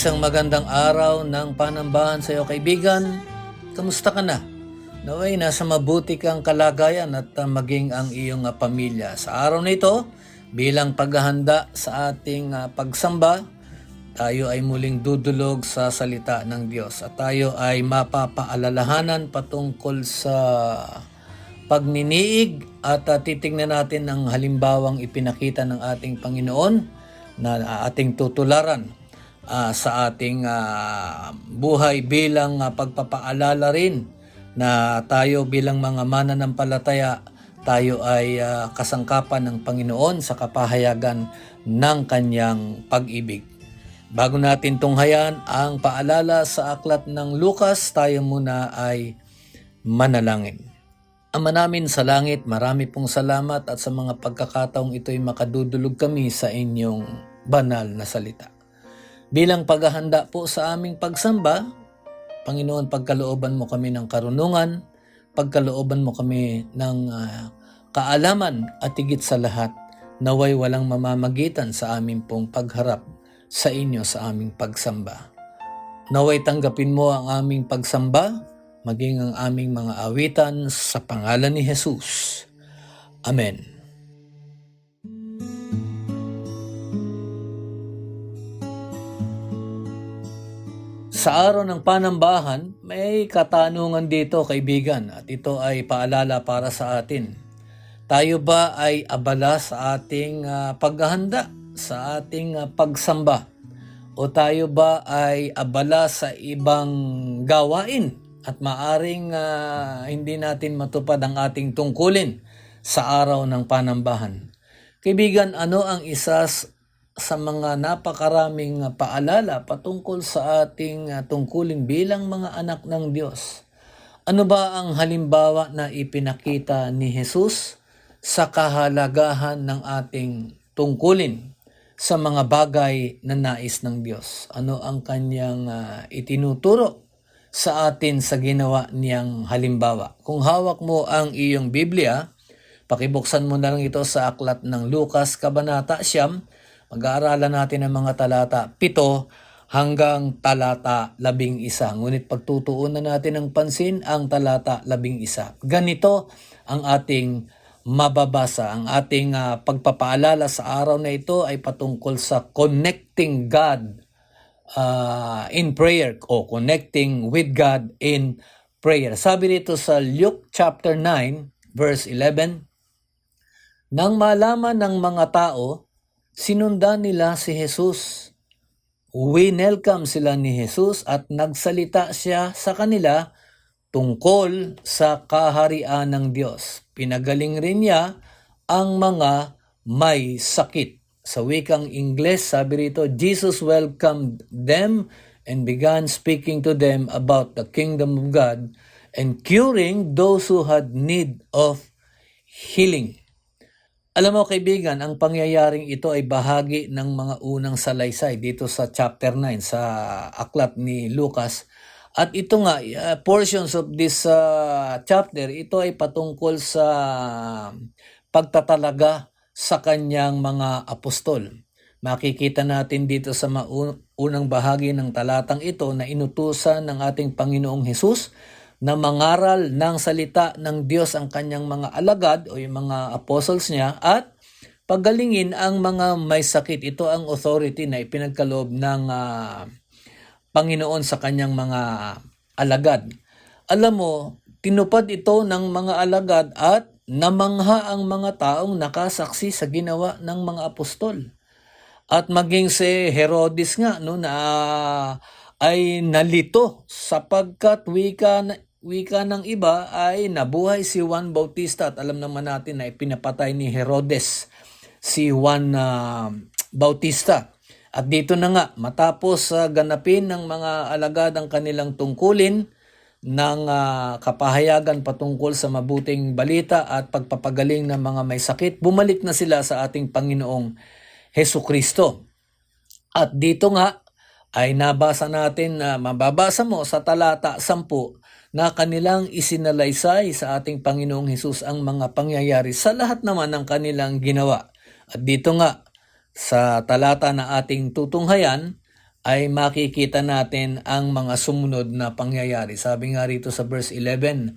Isang magandang araw ng panambahan sa iyo kaibigan. Kamusta ka na? Naway nasa mabuti kang kalagayan at uh, maging ang iyong uh, pamilya. Sa araw na ito, bilang paghahanda sa ating uh, pagsamba, tayo ay muling dudulog sa salita ng Diyos at tayo ay mapapaalalahanan patungkol sa pagniniig at uh, titingnan natin ang halimbawang ipinakita ng ating Panginoon na ating tutularan ah, sa ating ah, buhay bilang ah, pagpapaalala rin na tayo bilang mga mananampalataya tayo ay ah, kasangkapan ng Panginoon sa kapahayagan ng kanyang pag-ibig. Bago natin tunghayan ang paalala sa aklat ng Lukas, tayo muna ay manalangin. Ama namin sa langit, marami pong salamat at sa mga pagkakataong ito'y makadudulog kami sa inyong banal na salita. Bilang paghahanda po sa aming pagsamba, Panginoon, pagkalooban mo kami ng karunungan, pagkalooban mo kami ng ah, kaalaman at higit sa lahat, naway walang mamamagitan sa aming pong pagharap sa inyo sa aming pagsamba. Naway tanggapin mo ang aming pagsamba, maging ang aming mga awitan sa pangalan ni Jesus. Amen. Sa araw ng panambahan, may katanungan dito kaibigan at ito ay paalala para sa atin. Tayo ba ay abala sa ating ah, paghahanda, sa ating ah, pagsamba? O tayo ba ay abala sa ibang gawain at maaring ah, hindi natin matupad ang ating tungkulin sa araw ng panambahan? Kaibigan, ano ang isa s- sa mga napakaraming uh, paalala patungkol sa ating uh, tungkulin bilang mga anak ng Diyos. Ano ba ang halimbawa na ipinakita ni Jesus sa kahalagahan ng ating tungkulin sa mga bagay na nais ng Diyos? Ano ang kanyang uh, itinuturo sa atin sa ginawa niyang halimbawa? Kung hawak mo ang iyong Biblia, pakibuksan mo na lang ito sa aklat ng Lucas Kabanata Siyam, Mag-aaralan natin ang mga talata 7 hanggang talata 11. Ngunit pagtutuunan natin ng pansin ang talata 11. Ganito ang ating mababasa. Ang ating ah, pagpapaalala sa araw na ito ay patungkol sa connecting God ah, in prayer o connecting with God in prayer. Sabi rito sa Luke chapter 9 verse 11, Nang malaman ng mga tao sinundan nila si Jesus. Winelcome sila ni Jesus at nagsalita siya sa kanila tungkol sa kaharian ng Diyos. Pinagaling rin niya ang mga may sakit. Sa wikang Ingles, sabi rito, Jesus welcomed them and began speaking to them about the kingdom of God and curing those who had need of healing. Alam mo kaibigan, ang pangyayaring ito ay bahagi ng mga unang salaysay dito sa chapter 9 sa aklat ni Lucas. At ito nga, uh, portions of this uh, chapter, ito ay patungkol sa pagtatalaga sa kanyang mga apostol. Makikita natin dito sa unang bahagi ng talatang ito na inutusan ng ating Panginoong Hesus na mangaral ng salita ng Diyos ang kanyang mga alagad o yung mga apostles niya at pagalingin ang mga may sakit. Ito ang authority na ipinagkaloob ng ah, Panginoon sa kanyang mga alagad. Alam mo, tinupad ito ng mga alagad at namangha ang mga taong nakasaksi sa ginawa ng mga apostol. At maging si Herodes nga no na ay nalito sapagkat wika na- wika ng iba ay nabuhay si Juan Bautista at alam naman natin na ipinapatay ni Herodes si Juan ah, Bautista. At dito na nga matapos sa ganapin ng mga alagad ang kanilang tungkulin ng ah, kapahayagan patungkol sa mabuting balita at pagpapagaling ng mga may sakit, bumalik na sila sa ating Panginoong Heso Kristo. At dito nga ay nabasa natin na mababasa mo sa talata 10 na kanilang isinalaysay sa ating Panginoong Hesus ang mga pangyayari sa lahat naman ng kanilang ginawa. At dito nga sa talata na ating tutunghayan ay makikita natin ang mga sumunod na pangyayari. Sabi nga rito sa verse 11,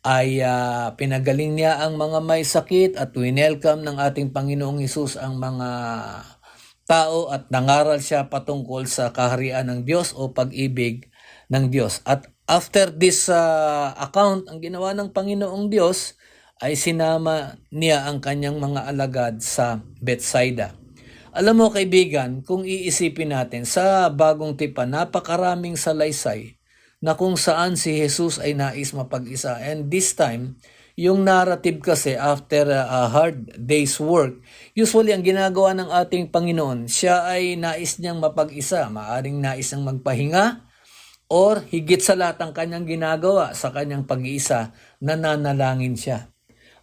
ay ah, pinagaling niya ang mga may sakit at winelcome ng ating Panginoong Hesus ang mga tao at nangaral siya patungkol sa kaharian ng Diyos o pag-ibig ng Diyos. At after this ah, account, ang ginawa ng Panginoong Diyos ay sinama niya ang kanyang mga alagad sa Bethsaida. Alam mo kaibigan, kung iisipin natin sa bagong tipan, napakaraming salaysay na kung saan si Jesus ay nais mapag-isa. And this time, yung narrative kasi after a hard day's work, usually ang ginagawa ng ating Panginoon, siya ay nais niyang mapag-isa. Maaring nais niyang magpahinga or higit sa lahat ang kanyang ginagawa sa kanyang pag-iisa, nananalangin siya.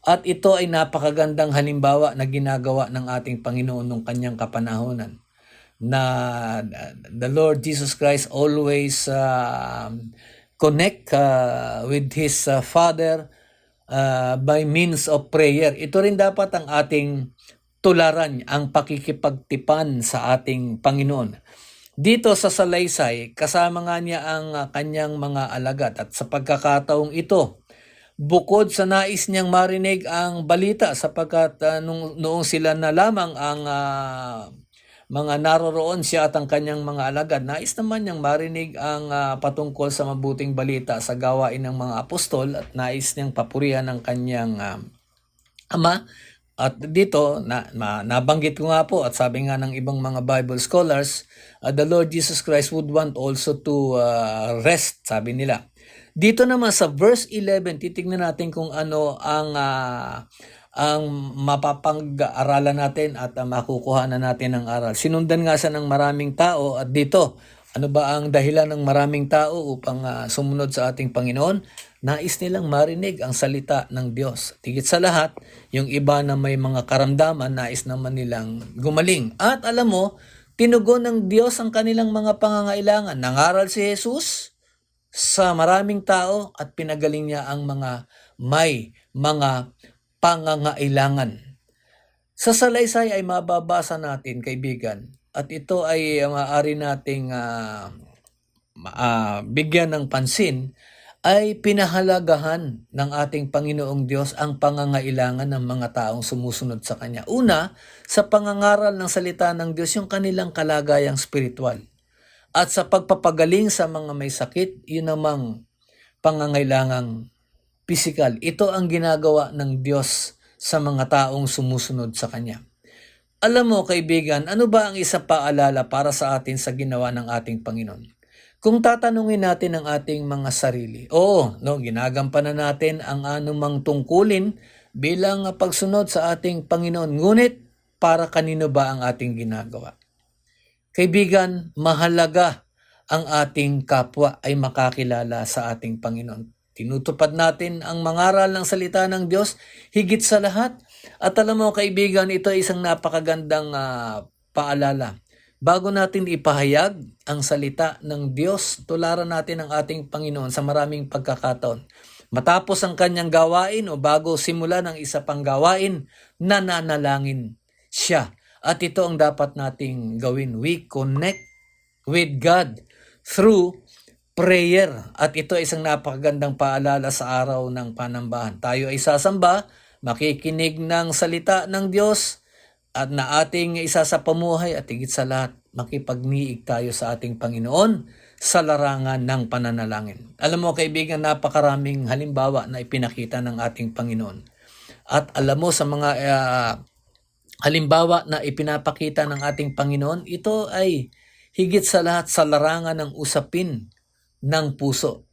At ito ay napakagandang halimbawa na ginagawa ng ating Panginoon nung kanyang kapanahonan na the Lord Jesus Christ always uh, connect uh, with His uh, Father uh, by means of prayer. Ito rin dapat ang ating tularan, ang pakikipagtipan sa ating Panginoon. Dito sa Salaysay, kasama nga niya ang uh, kanyang mga alagad at sa pagkakataong ito, bukod sa nais niyang marinig ang balita sapagkat uh, nung, noong sila na lamang ang uh, mga naroroon siya at ang kanyang mga alagad. Nais naman niyang marinig ang ah, patungkol sa mabuting balita sa gawain ng mga apostol at nais niyang papurihan ng kanyang ah, ama. At dito, na, na, nabanggit ko nga po at sabi nga ng ibang mga Bible scholars, ah, the Lord Jesus Christ would want also to ah, rest, sabi nila. Dito naman sa verse 11, titignan natin kung ano ang ah, ang mapapag-aralan natin at uh, makukuha na natin ang aral. Sinundan nga sa ng maraming tao at dito, ano ba ang dahilan ng maraming tao upang ah, sumunod sa ating Panginoon? Nais nilang marinig ang salita ng Diyos. Tigit sa lahat, yung iba na may mga karamdaman, nais naman nilang gumaling. At alam mo, tinugon ng Diyos ang kanilang mga pangangailangan. Nangaral si Jesus sa maraming tao at pinagaling niya ang mga may mga pangangailangan. Sa salaysay ay mababasa natin, kaibigan, at ito ay uh, maaari nating ah, ma- ah, bigyan ng pansin, ay pinahalagahan ng ating Panginoong Diyos ang pangangailangan ng mga taong sumusunod sa Kanya. Una, sa pangangaral ng salita ng Diyos, yung kanilang kalagayang spiritual. At sa pagpapagaling sa mga may sakit, yun namang pangangailangang physical. Ito ang ginagawa ng Diyos sa mga taong sumusunod sa Kanya. Alam mo kaibigan, ano ba ang isa paalala para sa atin sa ginawa ng ating Panginoon? Kung tatanungin natin ang ating mga sarili, oo, no, ginagampanan natin ang anumang tungkulin bilang pagsunod sa ating Panginoon. Ngunit, para kanino ba ang ating ginagawa? Kaibigan, mahalaga ang ating kapwa ay makakilala sa ating Panginoon. Tinutupad natin ang mangaral ng salita ng Diyos higit sa lahat. At alam mo kaibigan, ito ay isang napakagandang ah, paalala. Bago natin ipahayag ang salita ng Diyos, tularan natin ang ating Panginoon sa maraming pagkakataon. Matapos ang kanyang gawain o bago simula ng isa pang gawain, nananalangin siya. At ito ang dapat nating gawin. We connect with God through prayer. At ito ay isang napakagandang paalala sa araw ng panambahan. Tayo ay sasamba, makikinig ng salita ng Diyos, at na ating isa sa pamuhay at higit sa lahat, makipagniig tayo sa ating Panginoon sa larangan ng pananalangin. Alam mo kaibigan, napakaraming halimbawa na ipinakita ng ating Panginoon. At alam mo sa mga ah, halimbawa na ipinapakita ng ating Panginoon, ito ay higit sa lahat sa larangan ng usapin ng puso.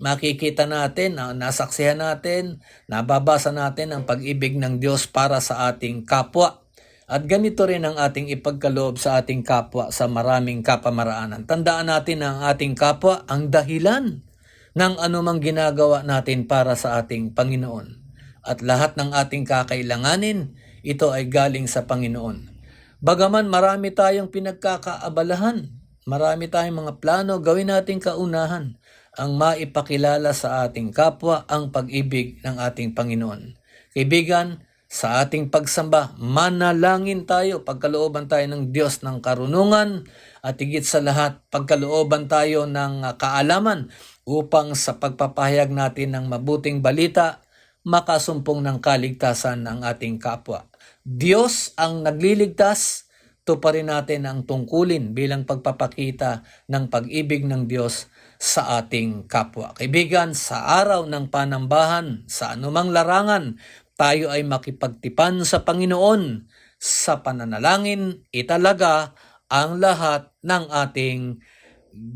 Makikita natin, nasaksihan natin, nababasa natin ang pag-ibig ng Diyos para sa ating kapwa. At ganito rin ang ating ipagkaloob sa ating kapwa sa maraming kapamaraanan. Tandaan natin na ang ating kapwa ang dahilan ng anumang ginagawa natin para sa ating Panginoon. At lahat ng ating kakailanganin, ito ay galing sa Panginoon. Bagaman marami tayong pinagkakaabalahan, marami tayong mga plano, gawin nating kaunahan ang maipakilala sa ating kapwa ang pag-ibig ng ating Panginoon. Kaibigan, sa ating pagsamba, manalangin tayo, pagkalooban tayo ng Diyos ng karunungan at higit sa lahat, pagkalooban tayo ng kaalaman upang sa pagpapahayag natin ng mabuting balita, makasumpong ng kaligtasan ng ating kapwa. Diyos ang nagliligtas, tuparin natin ang tungkulin bilang pagpapakita ng pag-ibig ng Diyos sa ating kapwa. Kaibigan, sa araw ng panambahan, sa anumang larangan, tayo ay makipagtipan sa Panginoon sa pananalangin, italaga ang lahat ng ating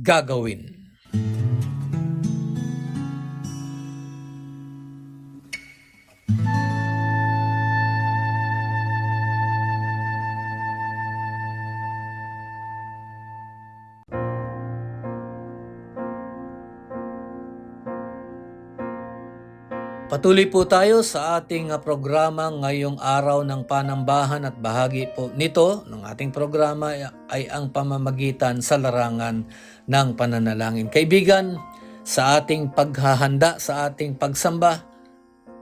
gagawin. Patuloy po tayo sa ating ah, programa ngayong araw ng panambahan at bahagi po nito ng ating programa ay ang pamamagitan sa larangan ng pananalangin. Kaibigan, sa ating paghahanda, sa ating pagsamba,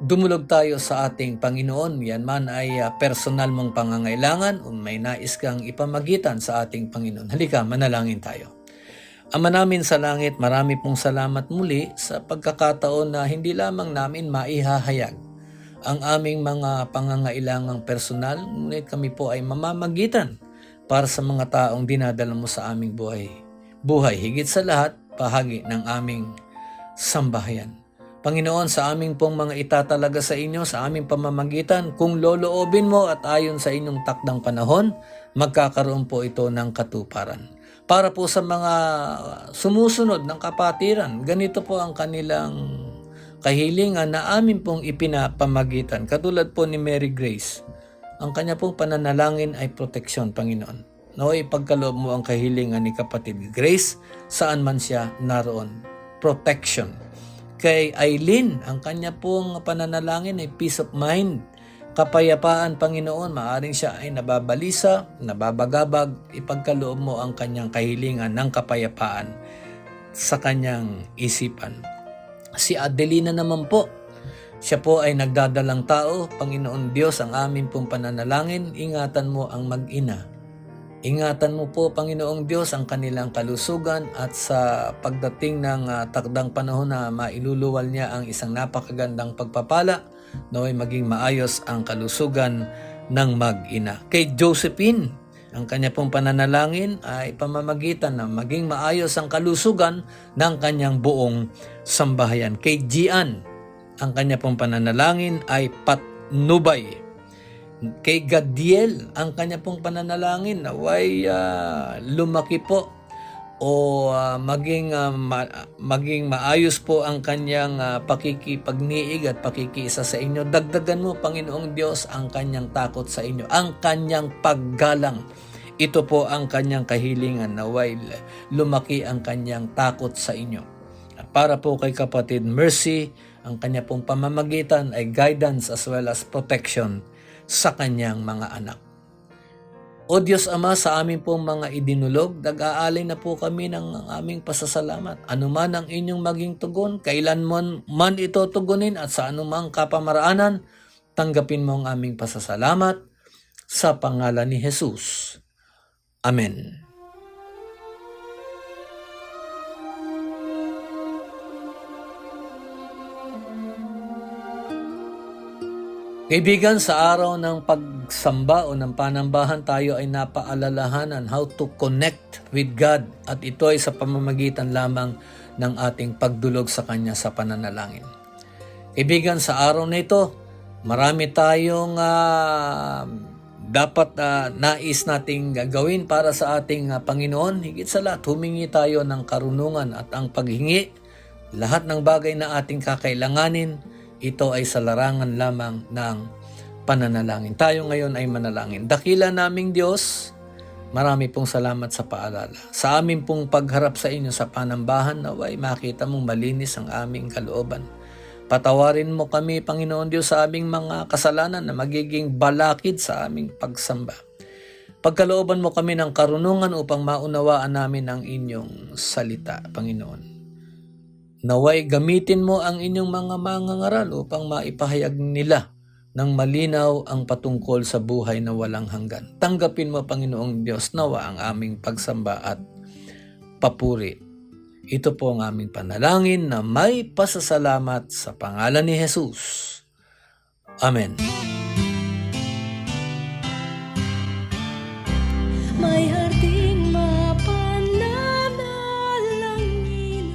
dumulog tayo sa ating Panginoon. Yan man ay ah, personal mong pangangailangan o may nais kang ipamagitan sa ating Panginoon. Halika, manalangin tayo. Ama namin sa langit, marami pong salamat muli sa pagkakataon na hindi lamang namin maihahayag ang aming mga pangangailangang personal, ngunit kami po ay mamamagitan para sa mga taong dinadala mo sa aming buhay. Buhay, higit sa lahat, bahagi ng aming sambahayan. Panginoon, sa aming pong mga itatalaga sa inyo, sa aming pamamagitan, kung loloobin mo at ayon sa inyong takdang panahon, magkakaroon po ito ng katuparan para po sa mga sumusunod ng kapatiran. Ganito po ang kanilang kahilingan na amin pong ipinapamagitan. Katulad po ni Mary Grace, ang kanya pong pananalangin ay proteksyon, Panginoon. Naway ipagkaloob mo ang kahilingan ni kapatid Grace, saan man siya naroon. Protection. Kay Eileen, ang kanya pong pananalangin ay peace of mind kapayapaan, Panginoon, maaring siya ay nababalisa, nababagabag, ipagkaloob mo ang kanyang kahilingan ng kapayapaan sa kanyang isipan. Si Adelina naman po, siya po ay nagdadalang tao, Panginoon Diyos, ang amin pong pananalangin, ingatan mo ang mag-ina. Ingatan mo po, Panginoong Diyos, ang kanilang kalusugan at sa pagdating ng ah, takdang panahon na mailuluwal niya ang isang napakagandang pagpapala, naway maging maayos ang kalusugan ng mag-ina. Kay Josephine, ang kanya pong pananalangin ay pamamagitan na maging maayos ang kalusugan ng kanyang buong sambahayan. Kay Gian, ang kanya pong pananalangin ay patnubay. Kay Gadiel, ang kanya pong pananalangin naway ah, lumaki po o ah, maging ah, ma- maging maayos po ang kanyang ah, pakikipagniig at pakikiisa sa inyo. Dagdagan mo Panginoong Diyos ang kanyang takot sa inyo, ang kanyang paggalang. Ito po ang kanyang kahilingan na while lumaki ang kanyang takot sa inyo. At para po kay kapatid Mercy, ang kanya pong pamamagitan ay guidance as well as protection sa kanyang mga anak. O Diyos Ama, sa amin pong mga idinulog, nag-aalay na po kami ng aming pasasalamat. Ano man ang inyong maging tugon, kailan man, man ito tugunin at sa anumang kapamaraanan, tanggapin mo ang aming pasasalamat sa pangalan ni Jesus. Amen. Kaibigan, sa araw ng pagsamba o ng panambahan tayo ay napaalalahanan how to connect with God at ito ay sa pamamagitan lamang ng ating pagdulog sa Kanya sa pananalangin. Kaibigan, sa araw na ito, Marami tayong ah, dapat ah, nais nating gagawin para sa ating ah, Panginoon. Higit sa lahat, humingi tayo ng karunungan at ang paghingi, lahat ng bagay na ating kakailanganin, ito ay sa larangan lamang ng pananalangin. Tayo ngayon ay manalangin. Dakila naming Diyos, marami pong salamat sa paalala. Sa amin pong pagharap sa inyo sa panambahan, naway makita mong malinis ang aming kalooban. Patawarin mo kami, Panginoon Diyos, sa aming mga kasalanan na magiging balakid sa aming pagsamba. Pagkalooban mo kami ng karunungan upang maunawaan namin ang inyong salita, Panginoon. Naway gamitin mo ang inyong mga mangangaral upang maipahayag nila ng malinaw ang patungkol sa buhay na walang hanggan. Tanggapin mo, Panginoong Diyos, nawa ang aming pagsamba at papuri. Ito po ang aming panalangin na may pasasalamat sa pangalan ni Jesus. Amen.